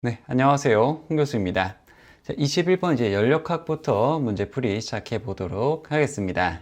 네, 안녕하세요. 홍 교수입니다. 자, 21번 이제 연력학부터 문제풀이 시작해 보도록 하겠습니다.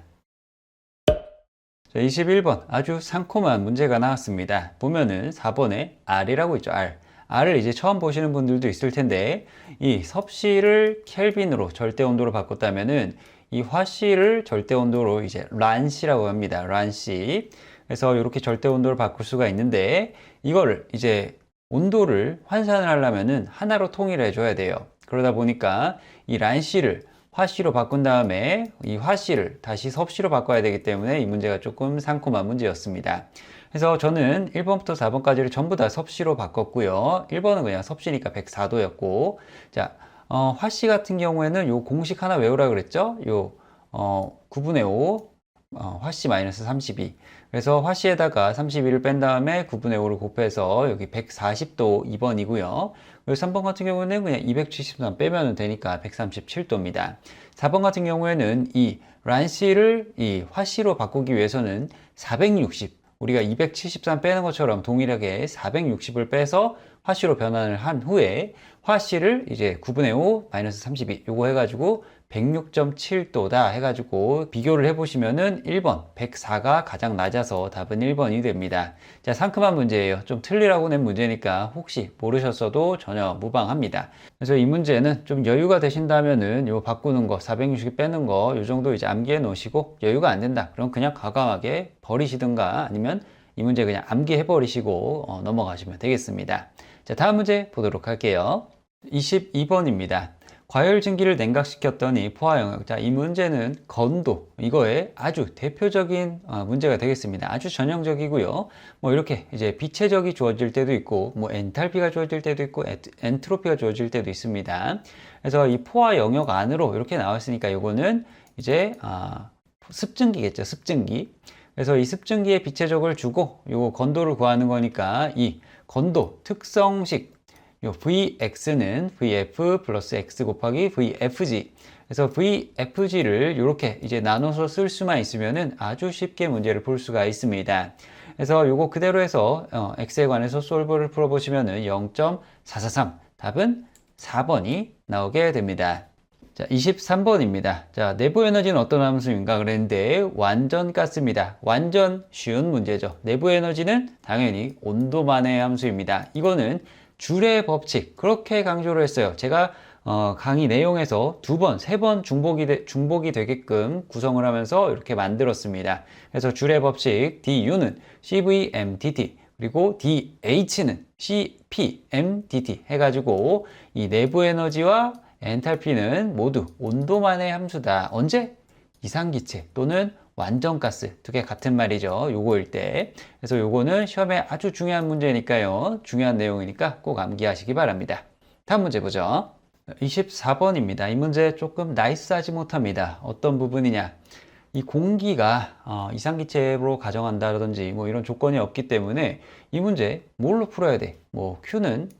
자, 21번 아주 상콤한 문제가 나왔습니다. 보면은 4번에 R이라고 있죠. R. R을 이제 처음 보시는 분들도 있을 텐데 이 섭씨를 켈빈으로 절대 온도로 바꿨다면은 이 화씨를 절대 온도로 이제 란씨라고 합니다. 란씨. 그래서 이렇게 절대 온도를 바꿀 수가 있는데 이거를 이제 온도를 환산을 하려면은 하나로 통일해 줘야 돼요. 그러다 보니까 이 란씨를 화씨로 바꾼 다음에 이 화씨를 다시 섭씨로 바꿔야 되기 때문에 이 문제가 조금 상콤한 문제였습니다. 그래서 저는 1번부터 4번까지를 전부 다 섭씨로 바꿨고요. 1번은 그냥 섭씨니까 104도였고, 자, 어, 화씨 같은 경우에는 요 공식 하나 외우라 그랬죠? 요, 어, 9분의 5, 어, 화씨 마이너스 32. 그래서 화씨에다가 32를 뺀 다음에 9분의 5를 곱해서 여기 140도 2번이고요. 그리고 3번 같은 경우는 그냥 273 빼면 되니까 137도입니다. 4번 같은 경우에는 이 란씨를 이 화씨로 바꾸기 위해서는 460, 우리가 273 빼는 것처럼 동일하게 460을 빼서 화씨로 변환을 한 후에 화씨를 이제 9분의 5 마이너스 32 요거 해가지고 106.7도다 해가지고 비교를 해보시면은 1번 104가 가장 낮아서 답은 1번이 됩니다. 자 상큼한 문제예요. 좀 틀리라고 낸 문제니까 혹시 모르셨어도 전혀 무방합니다. 그래서 이 문제는 좀 여유가 되신다면은 요 바꾸는 거 460 빼는 거 요 정도 이제 암기해 놓으시고 여유가 안 된다. 그럼 그냥 과감하게 버리시든가 아니면 이 문제 그냥 암기해 버리시고 어, 넘어가시면 되겠습니다. 자 다음 문제 보도록 할게요. 22번입니다. 과열 증기를 냉각시켰더니 포화 영역. 자, 이 문제는 건도 이거에 아주 대표적인 어, 문제가 되겠습니다. 아주 전형적이고요. 뭐 이렇게 이제 비체적이 주어질 때도 있고, 뭐 엔탈피가 주어질 때도 있고, 엔트로피가 주어질 때도 있습니다. 그래서 이 포화 영역 안으로 이렇게 나왔으니까 이거는 이제 아, 습증기겠죠. 습증기. 그래서 이 습증기에 비체적을 주고 요 건도를 구하는 거니까 이 건도 특성식 요 Vx는 Vf 플러스 X 곱하기 Vfg. 그래서 Vfg를 이렇게 이제 나눠서 쓸 수만 있으면은 아주 쉽게 문제를 풀 수가 있습니다. 그래서 요거 그대로 해서 어, X에 관해서 솔브를 풀어보시면은 0.443 답은 4번이 나오게 됩니다. 자, 23번입니다. 자, 내부 에너지는 어떤 함수인가 그랬는데 완전 가스입니다. 완전 쉬운 문제죠. 내부 에너지는 당연히 온도만의 함수입니다. 이거는 줄의 법칙 그렇게 강조를 했어요. 제가 어, 강의 내용에서 두 번, 세 번 중복이, 되, 중복이 되게끔 구성을 하면서 이렇게 만들었습니다. 그래서 줄의 법칙 du는 CVMDT 그리고 DH는 CPMDT 해가지고 이 내부 에너지와 엔탈피는 모두 온도만의 함수다. 언제? 이상기체 또는 완전가스 두 개 같은 말이죠. 요거일 때. 그래서 요거는 시험에 아주 중요한 문제니까요. 중요한 내용이니까 꼭 암기하시기 바랍니다. 다음 문제 보죠. 24번입니다. 이 문제 조금 나이스하지 못합니다. 어떤 부분이냐? 이 공기가 어, 이상기체로 가정한다든지 뭐 이런 조건이 없기 때문에 이 문제 뭘로 풀어야 돼? 뭐 Q는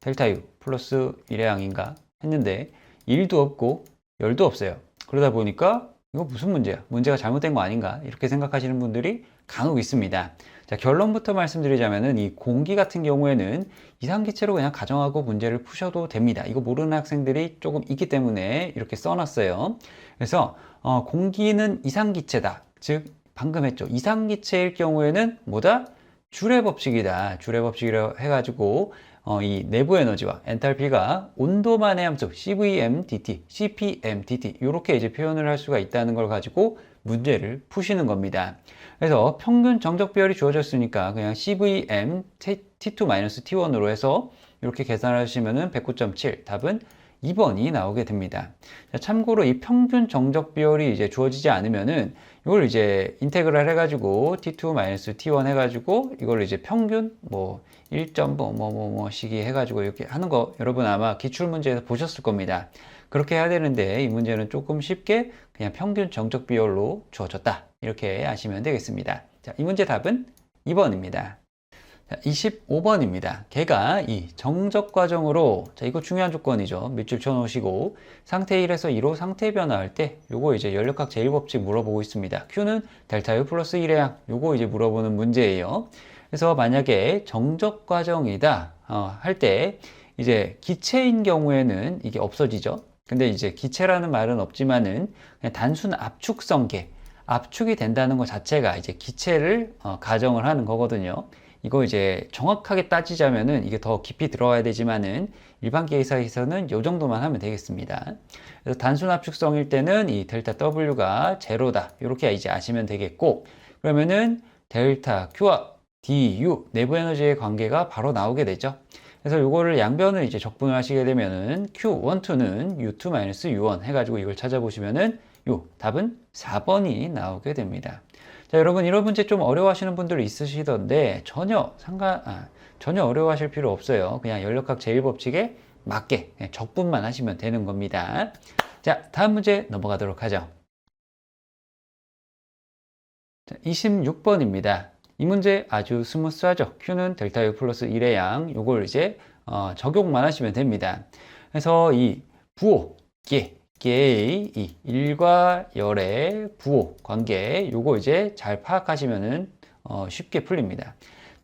델타 U 플러스 1의 양인가 했는데 1도 없고 열도 없어요. 그러다 보니까 이거 무슨 문제야? 문제가 잘못된 거 아닌가? 이렇게 생각하시는 분들이 간혹 있습니다. 자, 결론부터 말씀드리자면은 이 공기 같은 경우에는 이상기체로 그냥 가정하고 문제를 푸셔도 됩니다. 이거 모르는 학생들이 조금 있기 때문에 이렇게 써놨어요. 그래서 어, 공기는 이상기체다. 즉 방금 했죠. 이상기체일 경우에는 뭐다? 줄의 법칙이다. 줄의 법칙이라고 해가지고 어, 이 내부 에너지와 엔탈피가 온도만의 함수 CVMDT, CPMDT 이렇게 이제 표현을 할 수가 있다는 걸 가지고 문제를 푸시는 겁니다. 그래서 평균 정적 비율이 주어졌으니까 그냥 CVM T2-T1으로 해서 이렇게 계산하시면은 109.7 답은 2번이 나오게 됩니다. 참고로 이 평균 정적 비율이 이제 주어지지 않으면은 이걸 이제 인테그랄 해가지고 t2-t1 해가지고 이걸 이제 평균 뭐 1점 뭐뭐뭐 뭐, 뭐 시기 해가지고 이렇게 하는 거 여러분 아마 기출 문제에서 보셨을 겁니다. 그렇게 해야 되는데 이 문제는 조금 쉽게 그냥 평균 정적 비율로 주어졌다 이렇게 아시면 되겠습니다. 자, 이 문제 답은 2번입니다. 25번입니다. 걔가 이 정적 과정으로 자 이거 중요한 조건이죠. 밑줄 쳐 놓으시고 상태 1에서 2로 상태 변화할 때 요거 이제 연력학 제1법칙 물어보고 있습니다. Q는 델타 U 플러스 1의 양 요거 이제 물어보는 문제예요. 그래서 만약에 정적 과정이다 어, 할 때 이제 기체인 경우에는 이게 없어지죠. 근데 이제 기체라는 말은 없지만은 그냥 단순 압축성계, 압축이 된다는 것 자체가 이제 기체를 어, 가정을 하는 거거든요. 이거 이제 정확하게 따지자면은 이게 더 깊이 들어가야 되지만은 일반 계산에서는 이 정도만 하면 되겠습니다. 그래서 단순 압축성일 때는 이 델타 W가 제로다. 이렇게 이제 아시면 되겠고 그러면은 델타 Q와 DU 내부 에너지의 관계가 바로 나오게 되죠. 그래서 이거를 양변을 이제 적분을 하시게 되면은 Q12는 U2-U1 해가지고 이걸 찾아보시면은 요 답은 4번이 나오게 됩니다. 자, 여러분 이런 문제 좀 어려워하시는 분들 있으시던데 전혀 상관 아, 전혀 어려워하실 필요 없어요. 그냥 연력학 제1법칙에 맞게 적분만 하시면 되는 겁니다. 자, 다음 문제 넘어가도록 하죠. 자, 26번입니다. 이 문제 아주 스무스하죠. Q는 델타 U 플러스 1의 양, 요걸 이제 어, 적용만 하시면 됩니다. 그래서 이 부호, 계, 계의 이 일과 열의 부호 관계, 요거 이제 잘 파악하시면은 어, 쉽게 풀립니다.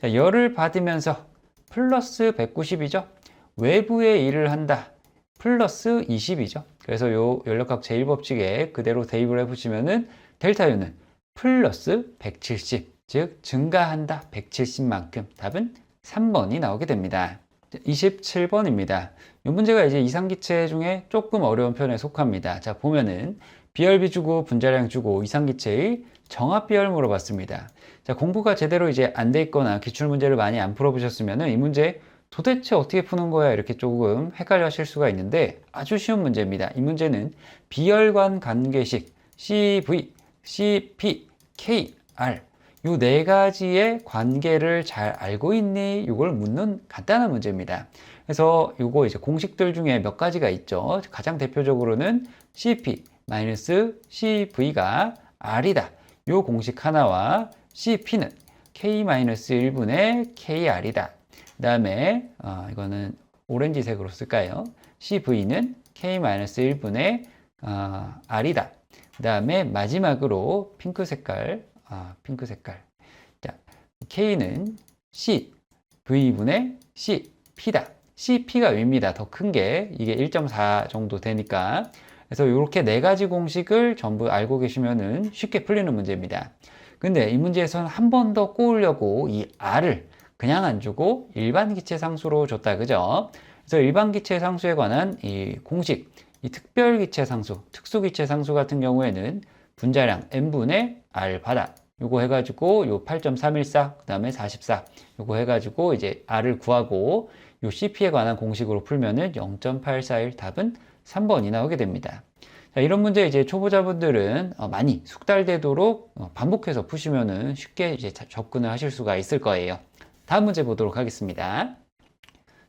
자, 열을 받으면서 플러스 190이죠. 외부에 일을 한다. 플러스 20이죠. 그래서 요 연력학 제1법칙에 그대로 대입을 해보시면은 델타 U는 플러스 170, 즉 증가한다 170만큼 답은 3번이 나오게 됩니다. 27번입니다. 이 문제가 이제 이상기체 중에 조금 어려운 편에 속합니다. 자, 보면은 비열비 주고 분자량 주고 이상기체의 정합 비열 물어봤습니다. 자, 공부가 제대로 이제 안 돼 있거나 기출 문제를 많이 안 풀어보셨으면은 이 문제 도대체 어떻게 푸는 거야? 이렇게 조금 헷갈려 하실 수가 있는데 아주 쉬운 문제입니다. 이 문제는 비열관 관계식 CV, CP, KR 요 네 가지의 관계를 잘 알고 있니? 이걸 묻는 간단한 문제입니다. 그래서 요거 이제 공식들 중에 몇 가지가 있죠. 가장 대표적으로는 CP CV가 R이다. 요 공식 하나와 CP는 K-1분의 KR이다. 그 다음에 어, 이거는 오렌지색으로 쓸까요? CV는 K-1분의 어, R이다. 그 다음에 마지막으로 핑크 색깔, 아, 핑크 색깔. 자, K는 C, V분의 C, P다. CP가 위입니다. 더 큰 게 이게 1.4 정도 되니까. 그래서 이렇게 네 가지 공식을 전부 알고 계시면은 쉽게 풀리는 문제입니다. 근데 이 문제에서는 한 번 더 꼬으려고 이 R을 그냥 안 주고 일반 기체 상수로 줬다. 그죠? 그래서 일반 기체 상수에 관한 이 공식, 이 특별 기체 상수, 특수 기체 상수 같은 경우에는 분자량 n분의 r 바다 요거 해가지고 요 8.314, 그 다음에 44 요거 해가지고 이제 r을 구하고 요 cp에 관한 공식으로 풀면은 0.841 답은 3번이 나오게 됩니다. 자, 이런 문제 이제 초보자분들은 어, 많이 숙달되도록 어, 반복해서 푸시면은 쉽게 이제 접근을 하실 수가 있을 거예요. 다음 문제 보도록 하겠습니다.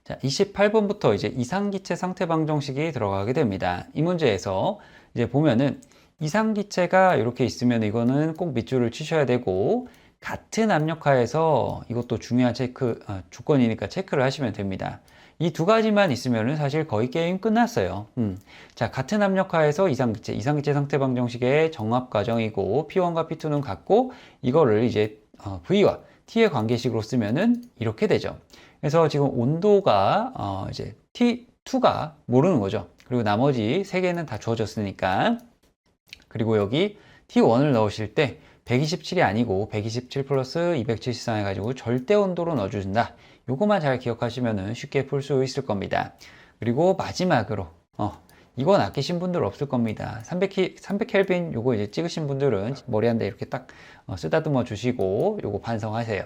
자, 28번부터 이제 이상기체 상태 방정식이 들어가게 됩니다. 이 문제에서 이제 보면은 이상기체가 이렇게 있으면 이거는 꼭 밑줄을 치셔야 되고 같은 압력하에서 이것도 중요한 체크 어, 조건이니까 체크를 하시면 됩니다. 이 두 가지만 있으면 사실 거의 게임 끝났어요. 음. 자, 같은 압력하에서 이상기체, 이상기체 상태 방정식의 정합 과정이고 P1과 P2는 같고 이거를 이제 어, V와 T의 관계식으로 쓰면은 이렇게 되죠. 그래서 지금 온도가 어, 이제 T2가 모르는 거죠. 그리고 나머지 세 개는 다 주어졌으니까 그리고 여기 T1을 넣으실 때 127이 아니고 127 플러스 273 해가지고 절대 온도로 넣어준다. 요거만 잘 기억하시면 쉽게 풀 수 있을 겁니다. 그리고 마지막으로 어, 이건 아끼신 분들 없을 겁니다. 300, 300켈빈 요거 이제 찍으신 분들은 머리 한 대 이렇게 딱 어, 쓰다듬어 주시고 요거 반성하세요.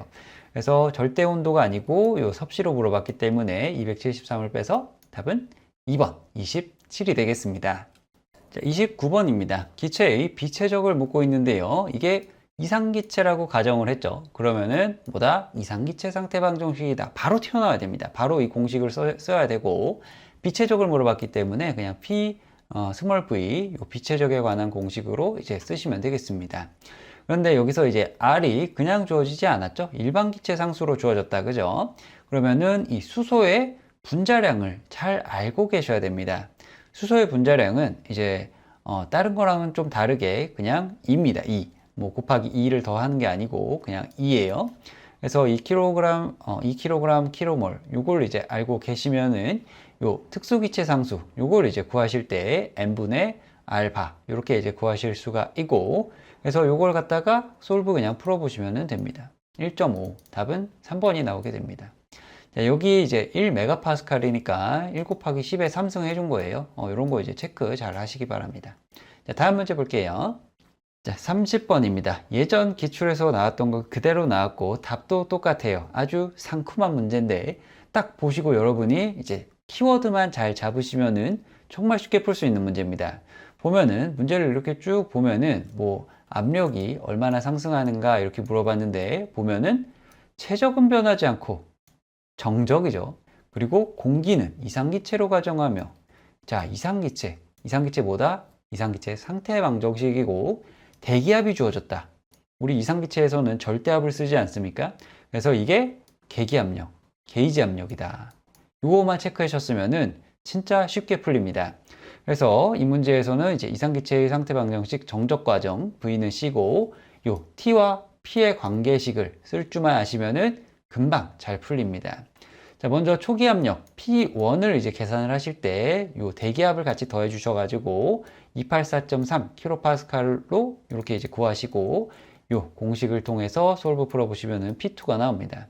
그래서 절대 온도가 아니고 요 섭씨로 물어봤기 때문에 273을 빼서 답은 2번 27이 되겠습니다. 자, 29번입니다. 기체의 비체적을 묻고 있는데요. 이게 이상기체라고 가정을 했죠. 그러면은 뭐다? 이상기체 상태 방정식이다. 바로 튀어나와야 됩니다. 바로 이 공식을 써, 야 되고 비체적을 물어봤기 때문에 그냥 P 어, 스몰 v 요 비체적에 관한 공식으로 이제 쓰시면 되겠습니다. 그런데 여기서 이제 R이 그냥 주어지지 않았죠? 일반 기체 상수로 주어졌다. 그죠? 그러면은 이 수소의 분자량을 잘 알고 계셔야 됩니다. 수소의 분자량은 이제 어, 다른 거랑은 좀 다르게 그냥 2입니다. 2. 뭐 곱하기 2를 더하는 게 아니고 그냥 2예요. 그래서 2kg, 어, 2kg 킬로몰 요걸 이제 알고 계시면은 요 특수기체 상수 요걸 이제 구하실 때 n분의 알바 이렇게 이제 구하실 수가 있고 그래서 요걸 갖다가 솔브 그냥 풀어보시면 됩니다. 1.5 답은 3번이 나오게 됩니다. 자, 여기 이제 1메가파스칼이니까 1 곱하기 10에 3승 해준 거예요. 어, 이런 거 이제 체크 잘 하시기 바랍니다. 자, 다음 문제 볼게요. 자, 30번입니다. 예전 기출에서 나왔던 거 그대로 나왔고 답도 똑같아요. 아주 상큼한 문제인데 딱 보시고 여러분이 이제 키워드만 잘 잡으시면은 정말 쉽게 풀 수 있는 문제입니다. 보면은 문제를 이렇게 쭉 보면은 뭐 압력이 얼마나 상승하는가 이렇게 물어봤는데 보면은 최적은 변하지 않고 정적이죠. 그리고 공기는 이상기체로 가정하며 자 이상기체 이상기체 뭐다? 이상기체 상태 방정식이고 대기압이 주어졌다. 우리 이상기체에서는 절대압을 쓰지 않습니까? 그래서 이게 계기압력, 게이지 압력이다. 이거만 체크하셨으면은 진짜 쉽게 풀립니다. 그래서 이 문제에서는 이제 이상기체의 상태 방정식 정적 과정 V는 C고 요 T와 P의 관계식을 쓸 줄만 아시면은 금방 잘 풀립니다. 자, 먼저 초기 압력 P1을 이제 계산을 하실 때 요 대기압을 같이 더해 주셔 가지고 284.3 kPa로 이렇게 이제 구하시고 요 공식을 통해서 솔브 풀어 보시면은 P2가 나옵니다.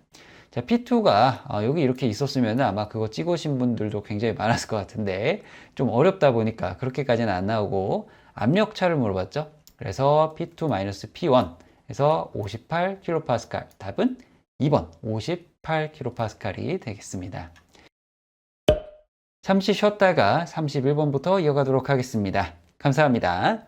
자, P2가 아, 여기 이렇게 있었으면 아마 그거 찍으신 분들도 굉장히 많았을 것 같은데 좀 어렵다 보니까 그렇게까지는 안 나오고 압력차를 물어봤죠. 그래서 P2-P1 해서 58 kPa 답은 2번 58 kPa이 되겠습니다. 잠시 쉬었다가 31번부터 이어가도록 하겠습니다. 감사합니다.